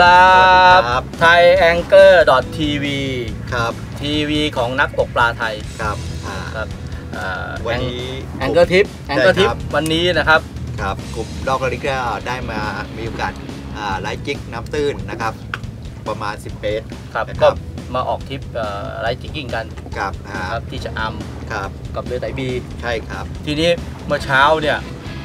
ครับสวัสดีครับไทยแองเกอร์ดอททีวีครับทีวีของนักตกปลาไทยครับอ่าครับอ่าวันนี้แองเกอร์ทิปแองเกอร์ทิปใช่ครับวันนี้นะครับครับกลุ่มดอกลาลิกาได้มามีโอกาสอ่าไลฟ์จิกน้ำตื้นนะครับ ประมาณ 10เมตรครับนะคก็รับมาออกทริปไลท์จิกกิ้งกันกับอ่าครับที่ชะอครับำกับเรือไตบีใช่ครับ ทีนี้เมื่อเช้าเนี่ย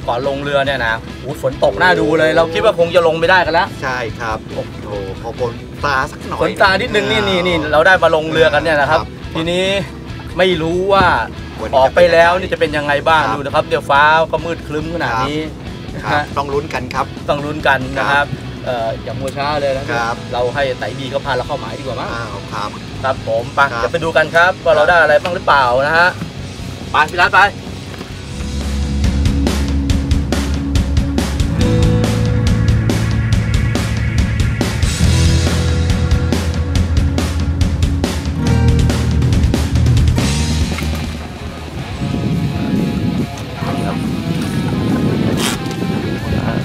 ก่อนลงเรือเนี่ยนะโอ้โหฝนตกหน้าดูเลย เราคิดว่าคงจะลงไม่ได้กันแล้วใช่ครับโอ้โหพอฝนตาสักหน่อยฝนตานิดนึงนี่นี่นี่เราได้มาลงเรือกันเนี่ยนะครับครับทีนี้ไม่รู้ว่าวันนี้ออกไปแล้วนี่จะเป็นยังไงบ้างครับดูนะครับเดี๋ยวฟ้าก็มืดคลึ้มขนาดนี้นะครัฮะบต้องลุ้นกันครับ ต้องลุ้นกันนะครับเอ่ออย่างมัวช้าเลยนะครับ เราให้ไตบีเขาพาเราเข้าหมายดีกว่ามั้งอ้าวครับ ครับผมไปครับจะไปดูกันครับว่าเราได้อะไรบ้างหรือเปล่านะฮะไปพี่รัฐไป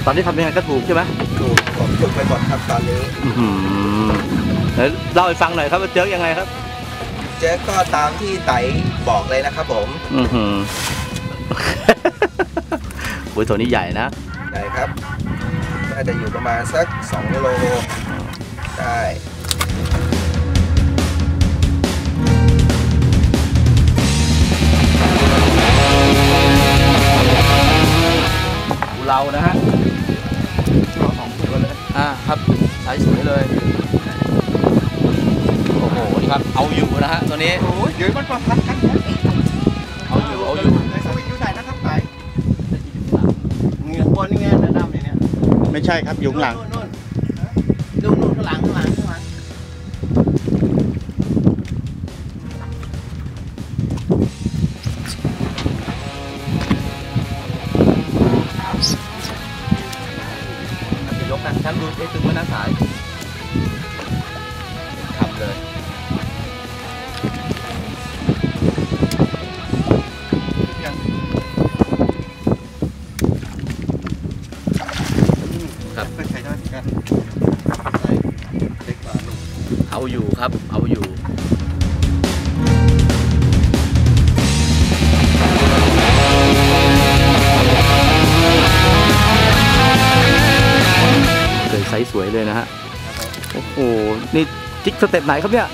ตอนนี้ทำยังไงก็ถูกใช่ไหมถูกผมจุกไปก่อนครับตอนนี้เดี๋ยวเล่าให้ฟังหน่อยครับว่าเจอยังไงครับ เจ๊ก็ตามที่ไตบอกเลยนะครับผมอือหือบุยตัวนี้ใหญ่นะ ไหนครับน่าจะอยู่ประมาณสัก2โลได้ดูเรานะฮะ อ่าครับใช้สวยเลย โอ้โห นี่ครับ เอาอยู่นะฮะตัวนี้ โอ้ยเดี๋ยวมันประพัดกันเอาอยู่ เอาอยู่สวิตอยู่ไหนนะครับไตเงือกบนนี่ไงระดับเนี่ย ไม่ใช่ครับอยู่ข้างหลังนู่นนู่นนู่นข้างหลังข้างหลังข้างหลัง นะฉันดูไอ้ตึงมันน่าสายทำเลยครับก็ใช้ได้เหมือนกันเล็กกว่าลูกเอาอยู่ครับ เอาอยู่ ส์สวยเลยนะฮะโอ้โหนี่จิกสเต็ปไหนครับเนี่ย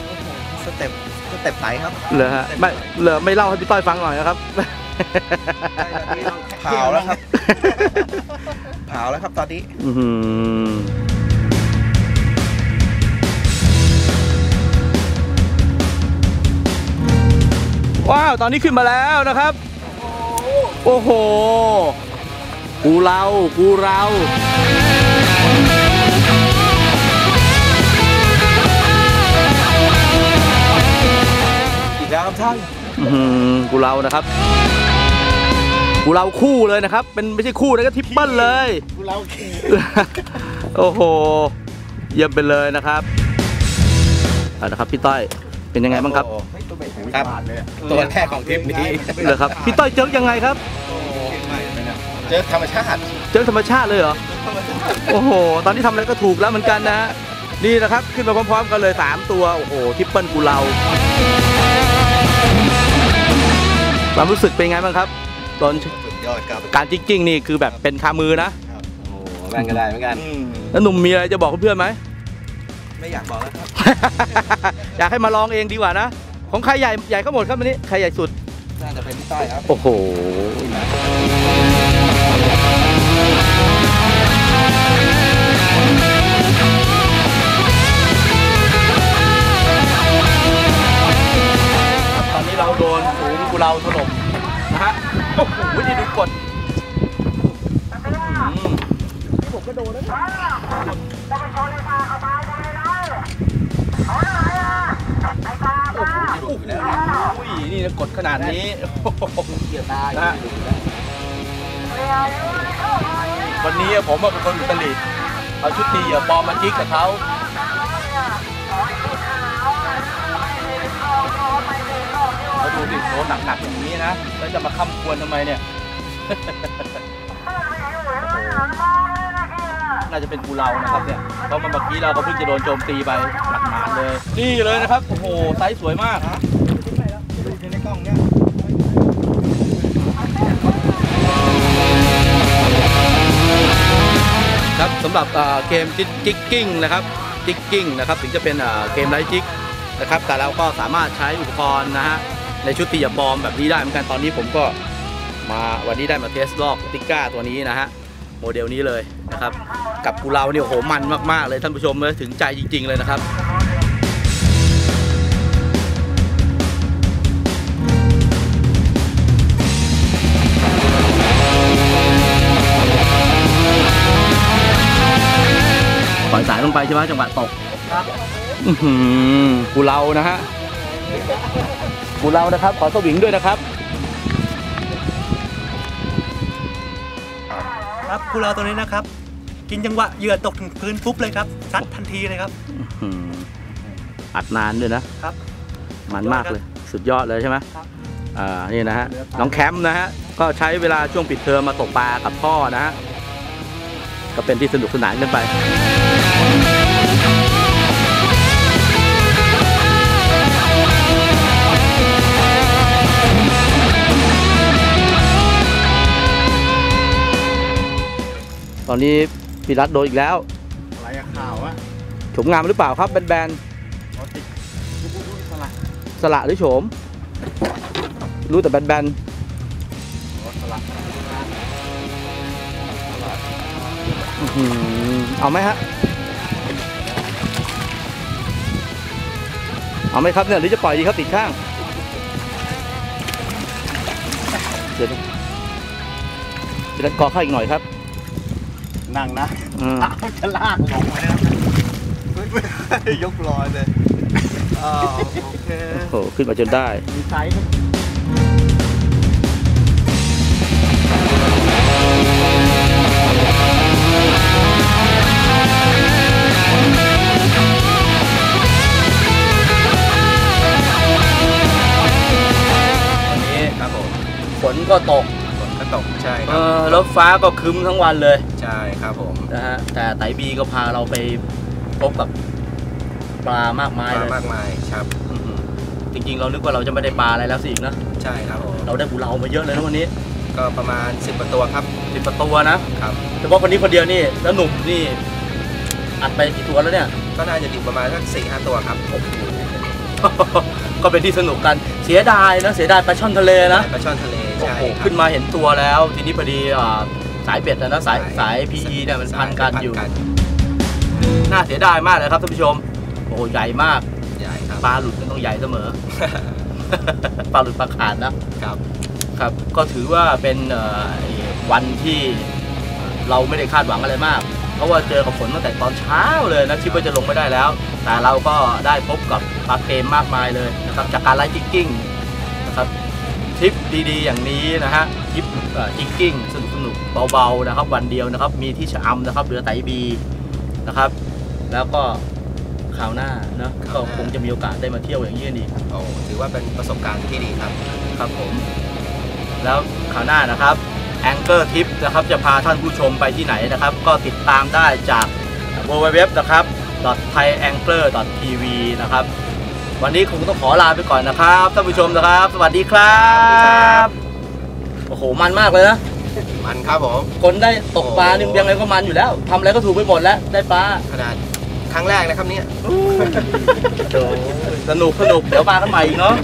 สเต็ปสเต็ปไตครับเหรอฮะไม่เหรอไม่เล่าให้พี่ต้อยฟังหน่อยนะครับเผาแล้วครับเผาแล้วครับตอนนี้อื้อหือว้าวตอนนี้ขึ้นมาแล้วนะครับ โอ้โหกูเรากูเรา อีกแล้วครับท่านอื้อหือกูเรานะครับ กูเราคู่เลยนะครับ เป็นไม่ใช่คู่นะก็ทริปเปิลเลย กูเราขี่โอ้โห เยี่ยมไปเลยนะครับเอาละครับพี่ต้อยเป็นยังไงบ้างครับครับตัวแรกของทริปนี้เหรอครับพี่ต้อยเจอยังไงครับเจอธรรมชาติ เจอธรรมชาติเลยเหรอโอ้โห ตอนที่ทำอะไรก็ถูกแล้วเหมือนกันนะฮะนี่นะครับ ขึ้นมาพร้อมๆกันเลย 3 ตัว โอ้โหทริปเปิลกูเรา ความรู้สึกเป็นไงบ้างครับตอนสุดยอดครับการจิกกิ้งนี่คือแบบเป็นคามือนะโอ้แม่งก็ได้เหมือนกันแล้วหนุ่มมีอะไรจะบอกเพื่อนๆไหมไม่อยากบอกแล้วครับอยากให้มาลองเองดีกว่านะของใครใหญ่ใหญ่ก็หมดครับวันนี้ใครใหญ่สุดน่าจะเป็นพี่ต้อยครับโอ้โห หนี่กดขนาดนี้เกี่ยวตานะวันนี้ผมเป็นคนอุตริเอาชุดตีเหยื่อปลอมาจิกกับเขาเราดูดิโดนหนักๆอย่างนี้นะแล้วจะมาค้ำควรทำไมเนี่ยน่าจะเป็นกูเรานะครับเนี่ยเพราะเมื่อกี้เราก็เพิ่งจะโดนโจมตีไปหนักหนาเลย นี่เลยนะครับ โอ้โห ไซส์สวยมาก ครับสำหรับเกมจิกกิ้งนะครับจิกกิ้งนะครับถึงจะเป็นเกมไลท์จิกนะครับแต่เราก็สามารถใช้อุปกรณ์นะฮะในชุดตีหยาบอมแบบนี้ได้เหมือนกันตอนนี้ผมก็มาวันนี้ได้มาเทสลอกติก้าตัวนี้นะฮะโมเดลนี้เลยนะครับกับกูเราเนี่ยโหมันมากๆเลยท่านผู้ชมเลยถึงใจจริง ๆเลยนะครับ ไปใช่ไหมจังหวะตกครับอื้อหือกูเรานะฮะกูเรานะครับ ขอสวิงด้วยนะครับ ครับกูเราตัวนี้นะครับ กินจังหวะเหยื่อตกถึงพื้นปุ๊บเลยครับซัดทันทีเลยครับอื้อหืออัดนานด้วยนะครับ มันมากเลย สุดยอดเลยใช่ไหมครับอ่านี่นะฮะน้องแคมป์นะฮะก็ใช้เวลาช่วงปิดเทอมมาตกปลากับพ่อนะฮะ ก็เป็นที่สนุกสนานกันไปตอนนี้พี่รัฐโดนอีกแล้ว อะไรอะข่าวอะโฉมงามหรือเปล่าครับแบนรถติดดูดูสลักๆสละหรือโฉม รู้แต่แบนรถสลัก เอาไหมฮะ เอาไหมครับเนี่ยหรือจะปล่อยดีครับติดข้างเดี๋ยวนะพี่รัฐกอเข้าอีกหน่อยครับ นั่งนะอืมเอาจะลากลงไปนะครับยกลอยเลยอ้าวโอเคโอ้โหขึ้นมาจนได้มีไซส์ ก็ตกฝนก็ตกใช่คเอรับอแล้วฟ้าก็ครึ้มทั้งวันเลยใช่ครับผมนะฮะแต่ไตบีก็พาเราไปพบกับปลามากมายมาเลยมากมายครับอื้อหือจริงๆ เรานึกว่าเราจะไม่ได้ปลาอะไรแล้วสิอีกนะใช่ครับผมเราได้ปูเรามาเยอะเลยนะวันนี้ก็ประมาณ 10กว่าตัวครับสิบประตัวนะ ครับ เฉพาะคนนี้คนเดียวนี่แล้วหนุ่มนี่อัดไปกี่ตัวแล้วเนี่ย ก็น่าจะอยู่ประมาณสักสี่ห้าตัวครับก็เป็นที่สนุกกันเสียดายนะเสียดายปลาช่อนทะเลนะปลาช่อนทะเล โอ้ใช่โหครับขึ้นมาเห็นตัวแล้ว ทีนี้พอดีอ่าสายเป็ดนะนะสายสาย PE เนี่ยมันพันกันอยู่พันน่าเสียดายมากเลยครับท่านผู้ชม โอ้โหใหญ่มากใหญ่ครับปลาหลุดมันต้องใหญ่เสมอปลาหลุดปลาขาดนะครับครับ ก็ถือว่าเป็นเอ่อวันที่เราไม่ได้คาดหวังอะไรมาก เพราะว่าเจอกับฝนตั้งแต่ตอนเช้าเลยนะคิดว่าจะลงไม่ได้แล้ว แต่เราก็ได้พบกับปลาเกมมากมายเลยนะครับจากการไล่จิกกิ้งนะครับ ทริปดีๆ อย่างนี้นะฮะทริปเอ่อจิกกิ้งสนุกสนุกๆเบาๆนะครับ วันเดียวนะครับ มีที่ชะอำนะครับเรือไตบีนะครับ แล้วก็คราวหน้านะก็คงจะมีโอกาสได้มาเที่ยวอย่างนี้กันอีกโอ้ถือว่าเป็นประสบการณ์ที่ดีครับครับผม แล้วคราวหน้านะครับแองเกอร์ทิปนะครับจะพาท่านผู้ชมไปที่ไหนนะครับ ก็ติดตามได้จาก w w w นะครับ thaiangler.tv นะครับ วันนี้คงต้องขอลาไปก่อนนะครับท่านผู้ชมนะครับ สวัสดีครับโอ้โหมันมากเลยนะมันครับผมคนได้ตกปลาโอ้นี่ยังไงก็มันอยู่แล้วทำอะไรก็ถูกไปหมดแล้วได้ปลาขนาดครั้งแรกนะครับเนี่ยโถ่สนุกสนุกเดี๋ยวมากันใหม่อีกเนาะ